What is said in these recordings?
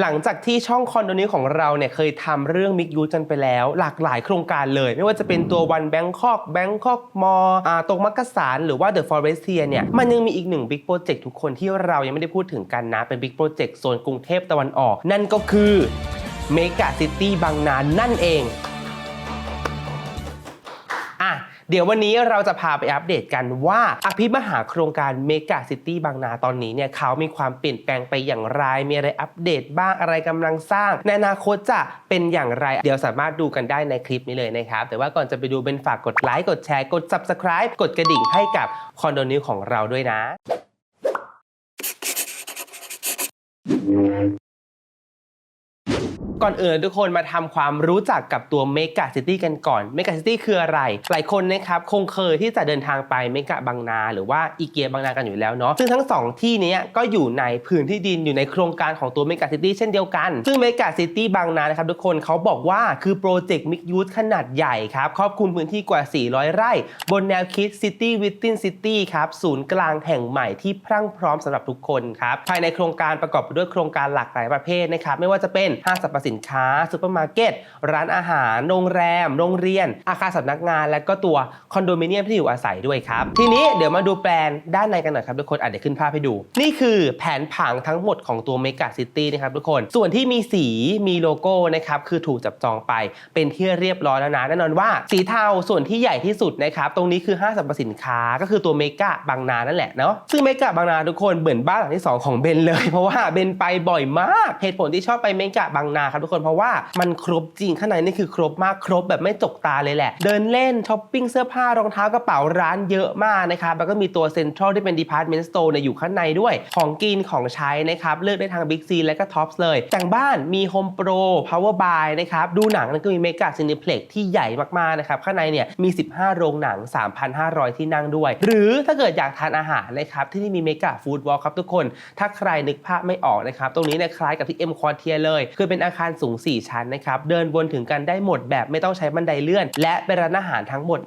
หลังจากที่ช่องคอนโดนี้ของเราเนี่ยเคยทำเรื่องมิกยูกันไปแล้ว หลากหลายโครงการเลย ไม่ว่าจะเป็นตัววันแบงคอกแบงคอกมออาตรงมักกะสานหรือว่าเดอะฟอเรสเทียเนี่ยมันยังมีอีกหนึ่งบิ๊กโปรเจกต์ทุกคนที่เรายังไม่ได้พูดถึงกันนะ เป็นบิ๊กโปรเจกต์โซนกรุงเทพตะวันออก นั่นก็คือเมกะซิตี้บางนานั่นเอง เดี๋ยววันนี้เราจะพาไปอัปเดตกันว่าอภิมหาโครงการเมกะซิตี้บางนาตอนนี้เนี่ยเขามีความเปลี่ยนแปลงไปอย่างไร มีอะไรอัปเดตบ้างอะไรกำลังสร้าง ในอนาคตจะเป็นอย่างไร เดี๋ยวสามารถดูกันได้ในคลิปนี้เลยนะครับ แต่ว่าก่อนจะไปดูเป็นฝากกดไลค์กดแชร์กด subscribe กดกระดิ่งให้กับคอนโดนิวของเราด้วยนะ ก่อนอื่นทุกคนมาทำความรู้จักกับตัวเมกะซิตี้กันก่อนเมกะซิตี้คืออะไร หลายคนนะครับคงเคยที่จะเดินทางไปเมกะบางนา หรือว่าอีเกียบางนากันอยู่แล้วเนาะซึ่งทั้งสองที่นี้ก็อยู่ในพื้นที่ดินอยู่ในโครงการของตัวเมกะซิตี้เช่นเดียวกัน ซึ่งเมกะซิตี้บางนานะครับทุกคนเขาบอกว่าคือโปรเจกต์มิกยูสขนาดใหญ่ครับครอบคลุมพื้นที่กว่า 400 ไร่ บนแนวคิด City Within City ครับศูนย์กลางแห่งใหม่ที่พรั่งพร้อมสำหรับทุกคนครับภายในโครงการประกอบไปด้วยโครงการหลากหลายประเภทนะครับไม่ว่าจะเป็นห้างสรรพสินค้าซูเปอร์มาร์เก็ตร้านอาหาร โรงแรม โรงเรียน อาคารสำนักงาน และก็ตัวคอนโดมิเนียมที่อยู่อาศัยด้วยครับ ทีนี้เดี๋ยวมาดูแปลนด้านในกันหน่อยครับทุกคนอะเดี๋ยวขึ้นภาพให้ดู นี่คือแผนผังทั้งหมดของตัวเมกะซิตี้นะครับทุกคน ส่วนที่มีสีมีโลโก้นะครับคือถูกจับจองไป เป็นที่เรียบร้อยแล้วนะแน่นอนว่าสีเทาส่วนที่ใหญ่ที่สุดนะครับตรงนี้คือห้างสรรพสินค้าก็คือตัวเมกะบางนานั่นแหละเนาะซึ่งเมกะบางนาทุกคนเหมือนบ้านหลังที่สองของเบนเลย เพราะว่าเบนไปบ่อยมากเหตุผลที่ชอบไปเมกะบางนาครับทุกคนเพราะว่ามันครบจริงข้างในนี่คือครบมากครบแบบไม่จกตาเลยแหละ เดินเล่นช้อปปิ้งเสื้อผ้ารองเท้ากระเป๋าร้านเยอะมากนะครับแล้วก็มีตัวเซ็นทรัลที่เป็นดีพาร์ตเมนต์สโตร์เนี่ยอยู่ข้างในด้วย ของกินของใช้นะครับเลือกได้ทางบิ๊กซีและก็ท็อปส์เลย แต่งบ้านมีโฮมโปรพาวเวอร์บายนะครับดูหนังนั่นก็มีเมกะซินิเพล็กที่ใหญ่มากๆนะครับข้างในเนี่ยมี 15 โรงหนัง 3,500 ที่นั่งด้วย หรือถ้าเกิดอยากทานอาหารนะครับที่นี่มีเมกะฟู้ดวอลครับทุกคน ถ้าใครนึกภาพไม่ออกนะครับตรงนี้เนี่ยคล้ายกับที่เอ็มคอเทียเลย คือเป็นอาคารสูง 4 ชั้นนะครับ เดินวนถึงกันได้หมดแบบไม่ต้องใช้บันไดเลื่อน และเป็นร้านอาหารทั้งหมด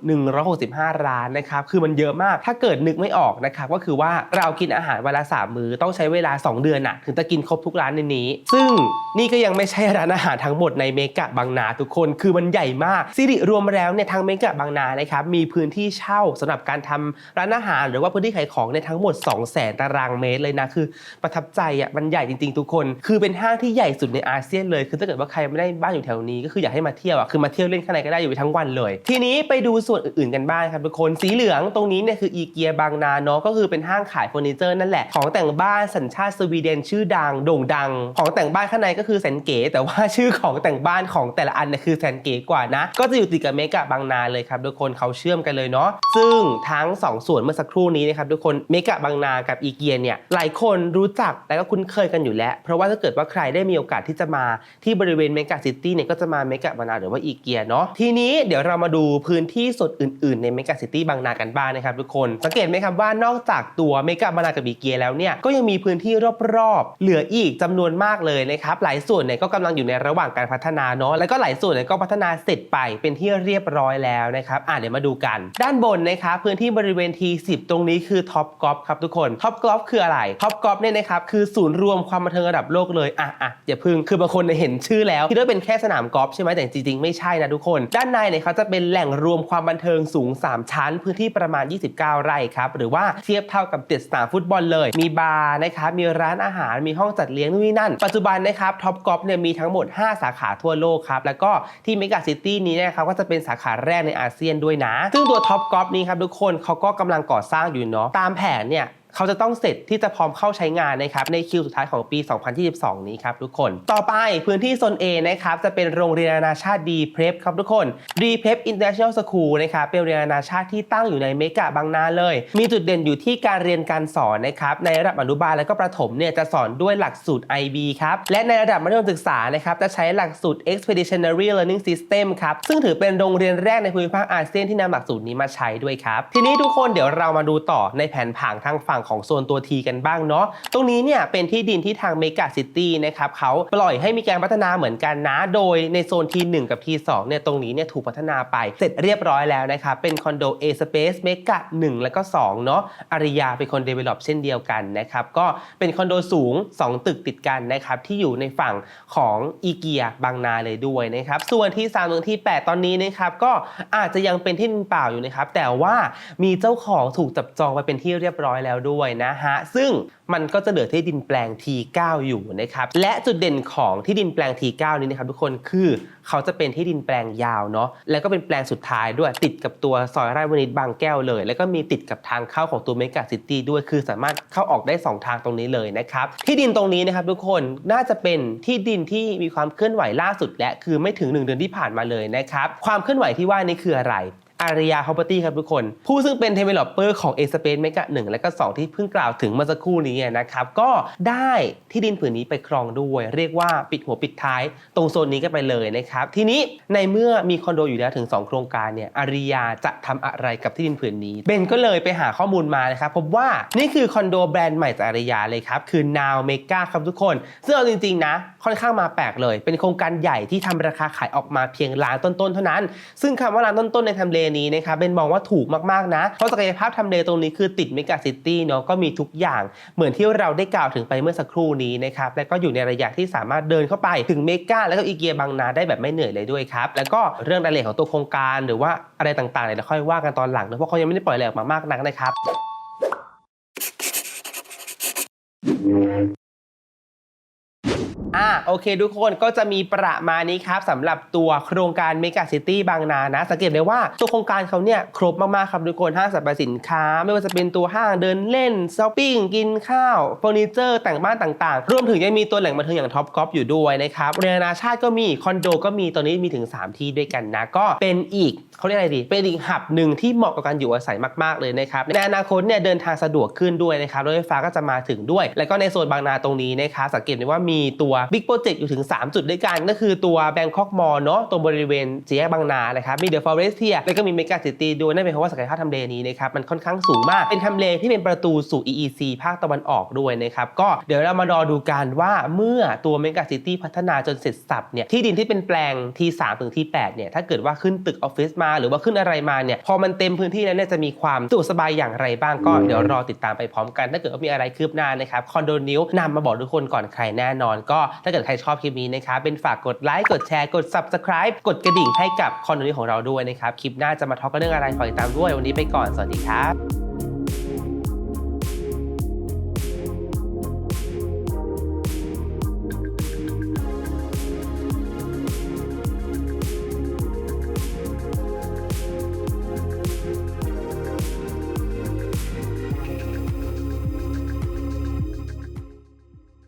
165 ร้านนะครับ คือมันเยอะมาก ถ้าเกิดนึกไม่ออกนะครับ ก็คือว่าเรากินอาหารวันละสามมื้อต้องใช้เวลา 2 เดือนน่ะถึงจะกินครบทุกร้านในนี้ ซึ่งนี่ก็ยังไม่ใช่ร้านอาหารทั้งหมดในเมกะบางนาทุกคน คือมันใหญ่มากสิริรวมแล้วเนี่ยทางเมกะบางนานะครับมีพื้นที่เช่าสำหรับการทำร้านอาหาร หรือว่าพื้นที่ขายของในยทั้งหมด 2 0 0 0 0 0ตารางเมตรเลยนะคือ ประทับใจอะมันใหญ่จริง ๆ ทุกคน คือเป็นห้างที่ใหญ่สุดในอาเซียนเลยคือถ้าเกิดว่าใครไม่ได้บ้านอยู่แถวนี้ ก็คืออยากให้มาเที่ยวอะคือมาเที่ยวเล่นข้างในก็ได้อยู่ไปทั้งวันเลย ทีนี้ไปดูส่วนอื่นๆกันบ้างครับทุกคนสีเหลืองตรงนี้เนี่ยคืออีเกียบางนาเนาะก็คือเป็นห้างขายเฟอร์นิเจอร์นั่นแหละของแต่งบ้านสัญชาติสวีเดนชื่อดังโด่งดัง ของแต่งบ้านข้างในก็คือแสนเก๋แต่ว่าชื่อของแต่งบ้านของแต่ละอันเนี่ยคือแสนเก๋กว่านะ ก็จะอยู่ติดกับเมกะบางนาเลยครับทุกคนเขาเชื่อมกันเลยเนาะซึ่งทั้งสองส่วนเมื่อสักครู่นี้นะครับทุกคนเมกะบางนากับอีเกียเนี่ยหลายคนรู้จักและก็คุ้นเคยกันอยู่แล้ว เพราะว่าถ้าเกิดว่าใครได้มีโอกาสที่จะมาที่บริเวณเมกะซิตี้เนี่ยก็จะมาเมกะบางนาหรือว่าอีเกียเนาะทีนี้เดี๋ยวเรามาดูพื้นที่ส่วนอื่น ๆ ในเมกะซิตี้บางนากันบ้างนะครับทุกคนสังเกตไหมครับว่านอกจากตัวเมกะบางนากับอีเกียแล้วเนี่ยก็ยังมีพื้นที่รอบๆเหลืออีกจำนวนมากเลยนะครับหลายส่วนเนี่ยก็กำลังอยู่ในระหว่างการพัฒนาเนาะแล้วก็หลายส่วนเนี่ยก็พัฒนาเสร็จไปเป็นที่เรียบร้อยแล้วนะครับอะเดี๋ยวมาดูกัน ด้านบนนะครับพื้นที่บริเวณ T10 ตรงนี้คือท็อปกอล์ฟครับทุกคนท็อปกอล์ฟคืออะไรท็อปกอล์ฟเนี่ยนะครับคือศูนย์รวมความบันเทิงระดับโลกเลยอะอะอย่าพึ่งคือบางคนเห็นชื่อแล้วคิดว่าเป็นแค่สนามกอล์ฟใช่ไหมแต่จริงๆ ไม่ใช่นะทุกคน ด้านในเนี่ยเขาจะเป็นแหล่งรวมความบันเทิงสูง 3 ชั้น พื้นที่ประมาณ 29 ไร่ครับ หรือว่าเทียบเท่ากับเจ็ดสนามฟุตบอลเลย มีบาร์นะครับมีร้านอาหารมีห้องจัดเลี้ยงนู่นนี่นั่น ปัจจุบันนะครับท็อปกอล์ฟเนี่ยมีทั้งหมด 5 สาขาทั่วโลกครับแล้วก็ที่เมกะซิตี้นี้นะครับก็จะเป็นสาขาแรกในอาเซียนด้วยนะ ซึ่งตัวท็อปกอล์ฟนี้ครับทุกคนเขาก็กำลังก่อสร้างอยู่เนาะตามแผนเนี่ย เขาจะต้องเสร็จที่จะพร้อมเข้าใช้งานนะครับในคิวสุดท้ายของปี 2022 นี้ครับทุกคน ต่อไปพื้นที่โซน A นะครับจะเป็นโรงเรียนนานาชาติดีเพร p ครับทุกคนดีเพร p International School นะครับเป็นโรงเรียนนานาชาติที่ตั้งอยู่ในเมกะบางนาเลย มีจุดเด่นอยู่ที่การเรียนการสอนนะครับในระดับอนุบาลและก็ประถมเนี่ยจะสอนด้วยหลักสูตร IB ครับและในระดับมัธยมศึกษานะครับจะใช้หลักสูตร Expeditionary Learning System ครับซึ่งถือเป็นโรงเรียนแรกในภูมิภาคอาเซียนที่นำหลักสูตรนี้มาใช้ด้วยครับทีนี้ทุกคนเดี๋ยวเรามาดูต่อในแผนผังทางฝั่งของโซนตัวทีกันบ้างเนาะตรงนี้เนี่ยเป็นที่ดินที่ทางเมกาซิตี้นะครับเขาปล่อยให้มีการพัฒนาเหมือนกันนะ โดยในโซนที1กับที2เนี่ยตรงนี้เนี่ยถูกพัฒนาไปเสร็จเรียบร้อยแล้วนะครับเป็นคอนโด A Space เมกะ1แล้วก็2เนาะอาริยาเป็นคน develop เช่นเดียวกันนะครับก็เป็นคอนโดสูง 2 ตึกติดกันนะครับที่อยู่ในฝั่งของอีเกียบางนาเลยด้วยนะครับส่วนที่3ถึงที่ 8 ตอนนี้นะครับก็อาจจะยังเป็นที่ดินเปล่าอยู่นะครับแต่ว่ามีเจ้าของถูกจับจองไปเป็นที่เรียบร้อยแล้วด้วยวยนะฮะ ซึ่งมันก็จะเหลือที่ดินแปลง T9 อยู่นะครับ และจุดเด่นของที่ดินแปลง T9 นี้นะครับทุกคนคือเขาจะเป็นที่ดินแปลงยาวเนาะ แล้วก็เป็นแปลงสุดท้ายด้วยติดกับตัวซอยไร่วณิชบางแก้วเลย แล้วก็มีติดกับทางเข้าของตัวเมกาซิตี้ด้วย คือสามารถเข้าออกได้ 2 ทางตรงนี้เลยนะครับ ที่ดินตรงนี้นะครับทุกคนน่าจะเป็นที่ดินที่มีความเคลื่อนไหวล่าสุด และคือไม่ถึง 1 เดือนที่ผ่านมาเลยนะครับ ความเคลื่อนไหวที่ว่านี้คืออะไร อาริยา property ครับทุกคน ผู้ซึ่งเป็น developer ของ A Space Mega 1 และก็ 2 ที่เพิ่งกล่าวถึงเมื่อสักครู่นี้นะครับ ก็ได้ที่ดินผืนนี้ไปครองด้วย เรียกว่าปิดหัวปิดท้าย ตรงโซนนี้กันไปเลยนะครับ ทีนี้ในเมื่อมีคอนโดอยู่แล้วถึง 2 โครงการเนี่ยอาริยาจะทำอะไรกับที่ดินผืนนี้ เบนก็เลยไปหาข้อมูลมานะครับพบว่านี่คือคอนโดแบรนด์ใหม่จากอาริยาเลยครับคือ Now Mega ครับทุกคน ซึ่งเอาจริงๆนะค่อนข้างมาแปลกเลย เป็นโครงการใหญ่ที่ทำราคาขายออกมาเพียงล้านต้นๆเท่านั้น ซึ่งคำว่าล้านต้นๆในทำเลนี้นะครับเบนมองว่าถูกมากๆนะ เพราะศักยภาพทำเลตรงนี้คือติดเมกะซิตี้เนาะก็มีทุกอย่าง เหมือนที่เราได้กล่าวถึงไปเมื่อสักครู่นี้นะครับและก็อยู่ในระยะที่สามารถเดินเข้าไปถึงเมกาแล้วก็อีเกียบางนาได้แบบไม่เหนื่อยเลยด้วยครับแล้วก็เรื่องรายละเอียดของตัวโครงการหรือว่าอะไรต่างๆเนี่ยเดี๋ยวค่อยว่ากันตอนหลังนะเพราะเขายังไม่ได้ปล่อยอะไรออกมามากนักนะครับ อ่าโอเคทุกคนก็จะมีประมาณนี้ครับสำหรับตัวโครงการเมกาซิตี้บางนานะ สังเกตเลยว่าตัวโครงการเขาเนี่ยครบมาก ๆ ครับทุกคนห้างสรรพสินค้า ไม่ว่าจะเป็นตัวห้างเดินเล่นช้อปปิ้งกินข้าวเฟอร์นิเจอร์แต่งบ้านต่าง ๆ รวมถึงยังมีตัวแหล่งบันเทิงอย่างท็อปกอล์ฟอยู่ด้วยนะครับเรียนานาชาติก็มีคอนโดก็มีตอนนี้มีถึง 3 ที่ด้วยกันนะก็เป็นอีกเขาเรียกอะไรดีเป็นอีกหับหนึ่งที่เหมาะกับการอยู่อาศัยมากๆเลยนะครับในอนาคตเนี่ยเดินทางสะดวกขึ้นด้วยนะครับรถไฟฟ้าก็จะมาถึงด้วย แล้วก็ในโซนบางนาตรงนี้นะครับสังเกตได้ว่ามีตัวบิ๊กโปรเจกต์อยู่ถึง 3 จุดด้วยกัน ก็คือตัวแบงคอกมอลเนาะตรงบริเวณสี่แยกบางนานะครับมีเดอะฟอเรสเทียแล้วก็มีเมกาซิตี้ด้วยนั่นเป็นเพราะว่าศักยภาพทำเลนี้นะครับมันค่อนข้างสูงมากเป็นทำเลที่เป็นประตูสู่ EEC ภาคตะวันออกด้วยนะครับก็เดี๋ยวเรามารอดูกันว่าเมื่อตัวเมกาซิตี้พัฒนาจนเสร็จสับเนี่ยที่ดินที่เป็นแปลงที่3ถึงที่8เนี่ยถ้าเกิดว่าขึ้นตึกออฟฟิศมา หรือว่าขึ้นอะไรมาเนี่ยพอมันเต็มพื้นที่แล้วเนี่ยจะมีความสะดวกสบายอย่างไรบ้างก็เดี๋ยวรอติดตามไปพร้อมกัน ถ้าเกิดว่ามีอะไรคืบหน้านะครับคอนโดนิวนำมาบอกทุกคนก่อนใครแน่นอนก็ถ้าเกิดใครชอบคลิปนี้นะครับเป็นฝากกดไลค์กดแชร์กด subscribe กดกระดิ่งให้กับคอนเทนต์ของเราด้วยนะครับคลิปหน้าจะมาทอล์กกันเรื่องอะไรฝากติดตามด้วยวันนี้ไปก่อนสวัสดีครับ